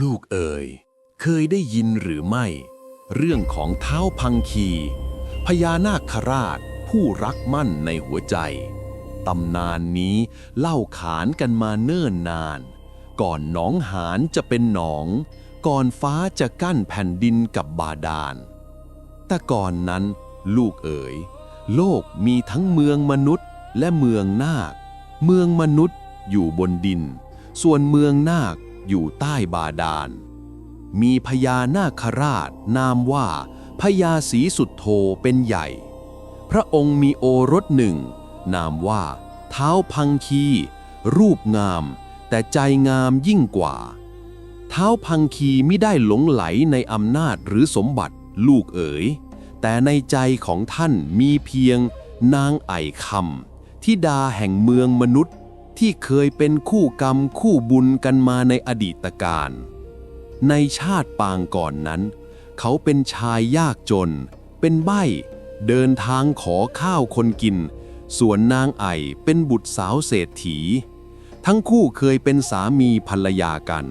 ลูกเอ๋ยเคยได้ยินหรือไม่ เรื่องของเท้าพังคีพญานาคราชผู้รักมั่นในหัวใจ ตำนานนี้เล่าขานกันมาเนิ่นนาน ก่อนหนองหานจะเป็นหนอง ก่อนฟ้าจะกั้นแผ่นดินกับบาดาล แต่ก่อนนั้น ลูกเอ๋ย โลกมีทั้งเมืองมนุษย์และเมืองนาค เมืองมนุษย์อยู่บนดิน ส่วนเมืองนาค อยู่ใต้บาดาล มีพญานาคราชนามว่าพญาศรีสุดโทเป็นใหญ่ พระองค์มีโอรสหนึ่ง นามว่า เท้าพังคี รูปงาม แต่ใจงามยิ่งกว่า เท้าพังคีไม่ได้หลงไหลในอำนาจหรือสมบัติลูกเอ๋ย แต่ในใจของท่านมีเพียงนางไอคำที่ดาแห่งเมืองมนุษย์ ที่เคยเป็นคู่กรรมคู่บุญกันมาในอดีตการ ในชาติปางก่อนนั้น เขาเป็นชายยากจน เป็นใบ้เดินทางขอข้าวคนกิน ส่วนนางไอเป็นบุตรสาวเศรษฐี ทั้งคู่เคยเป็นสามีภรรยากัน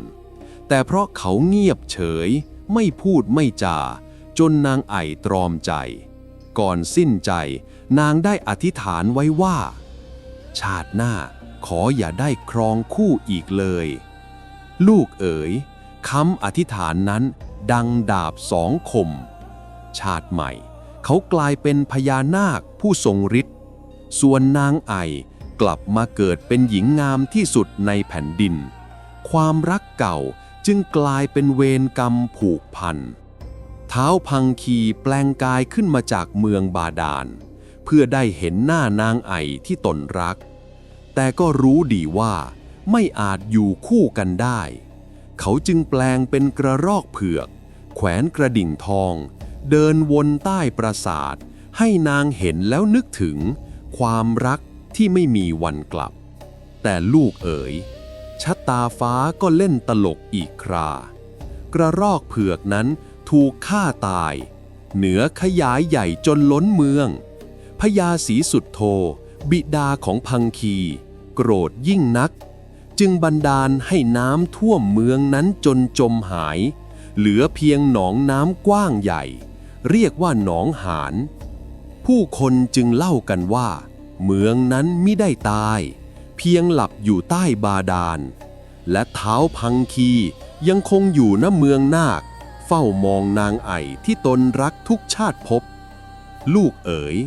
แต่เพราะเขาเงียบเฉย ไม่พูดไม่จา จนนางไอตรอมใจ ก่อนสิ้นใจ นางได้อธิษฐานไว้ว่า ชาติหน้า ขออย่าได้ครองคู่อีกเลย ลูกเอ๋ยคำอธิษฐานนั้น ดังดาบสองคม ชาติใหม่ เขากลายเป็นพญานาคผู้ทรงฤทธิ์ส่วนนางไอกลับมาเกิดเป็นหญิงงามที่สุดในแผ่นดิน ความรักเก่าจึงกลายเป็นเวรกรรมผูกพัน เท้าพังคีแปลงกายขึ้นมาจากเมืองบาดาล เพื่อได้เห็นหน้านางไอที่ตนรัก แต่ก็รู้ดีว่าไม่อาจอยู่คู่กันได้ เขาจึงแปลงเป็นกระรอกเผือก แขวนกระดิ่งทอง เดินวนใต้ปราสาท ให้นางเห็นแล้วนึกถึง ความรักที่ไม่มีวันกลับ แต่ลูกเอ๋ยชะตาฟ้าก็เล่นตลกอีกครา กระรอกเผือกนั้นถูกฆ่าตาย เหนือขยายใหญ่จนล้นเมืองพญาศรีสุดโท บิดาของพังคี โกรธยิ่งนัก จึงบันดาลให้น้ำท่วมเมืองนั้นจนจมหาย เหลือเพียงหนองน้ำกว้างใหญ่ เรียกว่าหนองหาน ผู้คนจึงเล่ากันว่า เมืองนั้นไมิได้ตาย เพียงหลับอยู่ใต้บาดาล และเท้าพังคียังคงอยู่ณเมืองนาค เฝ้ามองนางไอที่ตนรักทุกชาติภพลูกเอ๋ย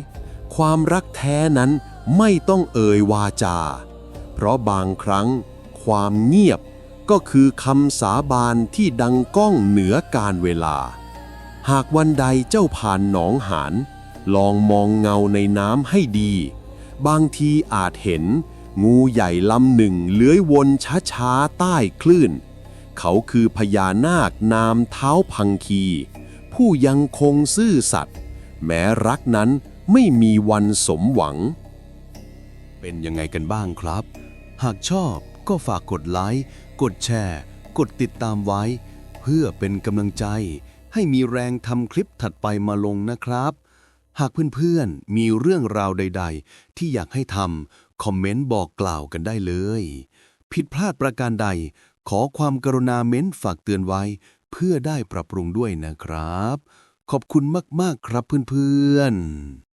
ความรักแท้นั้น ไม่ต้องเอ่ยวาจา เพราะบางครั้งความเงียบก็คือคำสาบานที่ดังก้องเหนือการเวลา หากวันใดเจ้าผ่านหนองหานลองมองเงาในน้ำให้ดี บางทีอาจเห็น งูใหญ่ลำหนึ่งเลื้อยวนช้าๆใต้คลื่น เขาคือพญานาคนามเท้าพังคี ผู้ยังคงซื่อสัตย์แม้รักนั้นไม่มีวันสมหวัง เป็นยังไงกันบ้างครับ หากชอบก็ฝากกดไลค์ กดแชร์ กดติดตามไว้ เพื่อเป็นกำลังใจ ให้มีแรงทำคลิปถัดไปมาลงนะครับ หากเพื่อนๆ มีเรื่องราวใด ๆ ที่อยากให้ทำคอมเมนต์บอกกล่าวกันได้เลย ผิดพลาดประการใด ขอความกรุณาเม้นฝากเตือนไว้ เพื่อได้ปรับปรุงด้วยนะครับ ขอบคุณมากๆครับเพื่อนๆ